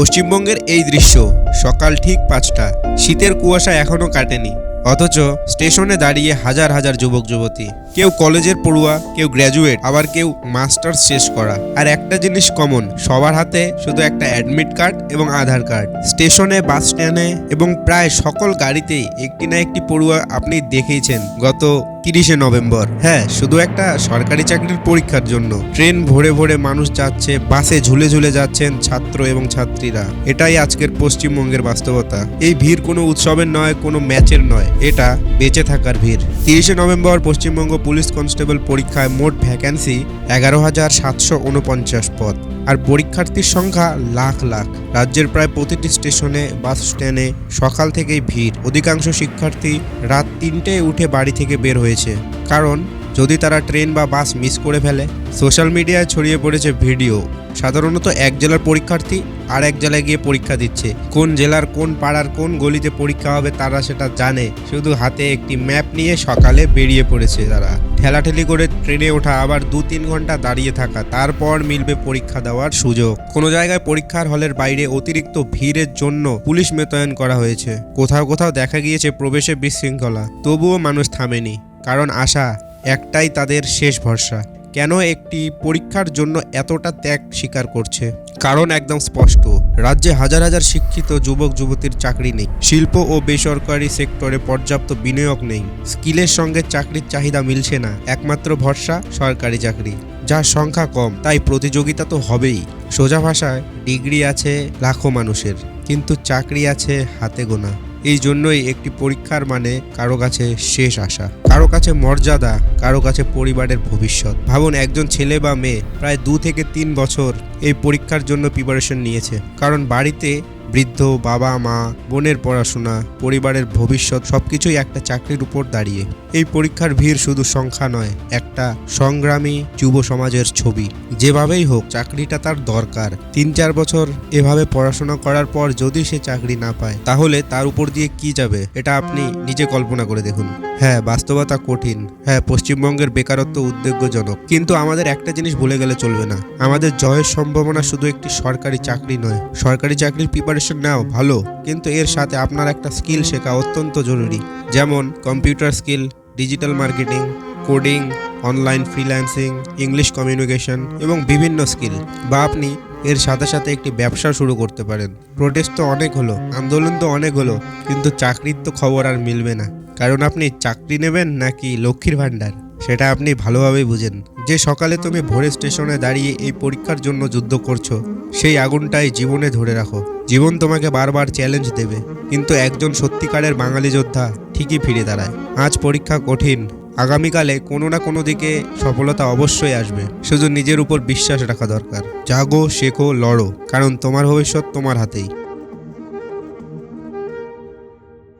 পশ্চিমবঙ্গের এই দৃশ্য, সকাল ঠিক পাঁচটা। শীতের কুয়াশা এখনও কাটেনি। অথচ স্টেশনে দাঁড়িয়ে হাজার হাজার যুবক যুবতী কেউ কলেজের পড়ুয়া, কেউ গ্র্যাজুয়েট আবার কেউ মাস্টার্স শেষ করা। আর একটা জিনিস কমন সবার হাতে শুধু একটা অ্যাডমিট কার্ড এবং আধার কার্ড স্টেশনে বাস স্ট্যান্ডে এবং প্রায় সকল গাড়িতেই একটি না একটি পড়ুয়া আপনি দেখেইছেন গত তিরিশে নভেম্বর। হ্যাঁ শুধু একটা সরকারি চাকরির পরীক্ষার জন্য। ট্রেন ভরে ভরে মানুষ যাচ্ছে, বাসে ঝুলে ঝুলে যাচ্ছেন ছাত্র এবং ছাত্রীরা। এটাই আজকের পশ্চিমবঙ্গের বাস্তবতা। এই ভিড় কোনো উৎসবের নয়, কোনো ম্যাচের নয়। এটা বেঁচে থাকার ভিড়। তিরিশে নভেম্বর পশ্চিমবঙ্গ পুলিশ কনস্টেবল পরীক্ষায় মোট ভ্যাকেন্সি এগারো হাজার সাতশো উনপঞ্চাশ পদ, আর পরীক্ষার্থীর সংখ্যা লাখ লাখ। রাজ্যের প্রায় প্রতিটি স্টেশনে, বাস স্ট্যান্ডে সকাল থেকেই ভিড়। অধিকাংশ শিক্ষার্থী রাত তিনটেয় উঠে বাড়ি থেকে বের হয়েছে। কারণ যদি তারা ট্রেন বা বাস মিস করে ফেলে, সোশ্যাল মিডিয়ায় ছড়িয়ে পড়েছে ভিডিও। সাধারণত এক জেলার পরীক্ষার্থী আর এক জেলায় গিয়ে পরীক্ষা দিচ্ছে। কোন জেলার কোন পাড়ার কোন গলিতে পরীক্ষা হবে তারা সেটা জানে। শুধু হাতে একটি ম্যাপ নিয়ে সকালে বেরিয়ে পড়েছে তারা। ঠেলাঠেলি করে ট্রেনে ওঠা আবার দু তিন ঘণ্টা দাঁড়িয়ে থাকা, তারপর মিলবে পরীক্ষা দেওয়ার সুযোগ। কোনো জায়গায় পরীক্ষার হলের বাইরে অতিরিক্ত ভিড়ের জন্য পুলিশ মোতায়েন করা হয়েছে। কোথাও কোথাও দেখা গিয়েছে প্রবেশে বিশৃঙ্খলা। তবুও মানুষ থামেনি, কারণ আশা একটাই তাদের শেষ ভরসা। কেন একটি পরীক্ষার জন্য এতটা ত্যাগ স্বীকার করছে? কারণ একদম স্পষ্ট, রাজ্যে হাজার হাজার শিক্ষিত যুবক যুবতীর চাকরি নেই। শিল্প ও বেসরকারি সেক্টরে পর্যাপ্ত বিনিয়োগ নেই। স্কিলের সঙ্গে চাকরির চাহিদা মিলছে না, একমাত্র ভরসা সরকারি চাকরি, যার সংখ্যা কম। তাই প্রতিযোগিতা তো হবেই। সোজা ভাষায়, ডিগ্রি আছে লাখো মানুষের, কিন্তু চাকরি আছে হাতে গোনা। এই জন্যই একটি পরীক্ষার মানে কারও কাছে শেষ আশা, কারও কাছে মর্যাদা, কারও কাছে পরিবারের ভবিষ্যৎ। ভাবুন, একজন ছেলে বা মেয়ে প্রায় দু থেকে তিন বছর এই পরীক্ষার জন্য প্রিপারেশন নিয়েছে। কারণ বাড়িতে বৃদ্ধ, বাবা, মা, বোনের পড়াশোনা, পরিবারের ভবিষ্যৎ সবকিছুই একটা চাকরির উপর দাঁড়িয়ে। এই পরীক্ষার ভিড় শুধু সংখ্যা নয়, একটা সংগ্রামী যুব সমাজের ছবি। যেভাবেই হোক, চাকরিটা তার দরকার। তিন চার বছর এভাবে পড়াশোনা করার পর যদি সে চাকরি না পায়, তাহলে তার উপর দিয়ে কি যাবে? এটা আপনি নিজে কল্পনা করে দেখুন। হ্যাঁ বাস্তবতা কঠিন। হ্যাঁ পশ্চিমবঙ্গের বেকারত্ব উদ্বেগজনক। কিন্তু আমাদের একটা জিনিস ভুলে গেলে চলবে না। আমাদের জয়ের সম্ভাবনা শুধু একটি সরকারি চাকরি নয়। সরকারি চাকরির প্রিপারেশন নাও ভালো, কিন্তু এর সাথে আপনার একটা স্কিল শেখা অত্যন্ত জরুরি। যেমন computer skill digital marketing coding online freelancing English communication এবং বিভিন্ন স্কিল বা আপনি এর সাথে সাথে একটি ব্যবসা শুরু করতে পারেন। প্রোটেস্ট তো অনেক হলো, আন্দোলন তো অনেক হলো, কিন্তু চাকরির তো খবর আর মিলবে না। কারণ আপনি চাকরি নেবেন নাকি লক্ষ্মীর ভাণ্ডার? সেটা আপনি ভালোভাবেই বুঝেন। যে সকালে তুমি ভোরে স্টেশনে দাঁড়িয়ে এই পরীক্ষার জন্য যুদ্ধ করছ, সেই আগুনটাই জীবনে ধরে রাখো। জীবন তোমাকে বারবার চ্যালেঞ্জ দেবে। কিন্তু একজন সত্যিকারের বাঙালি যোদ্ধা ঠিকই ফিরে দাঁড়ায়। আজ পরীক্ষা কঠিন। আগামীকালে কোনো না কোনো দিকে সফলতা অবশ্যই আসবে। শুধু নিজের উপর বিশ্বাস রাখা দরকার। জাগো, শেখো, লড়ো। কারণ তোমার ভবিষ্যৎ তোমার হাতেই।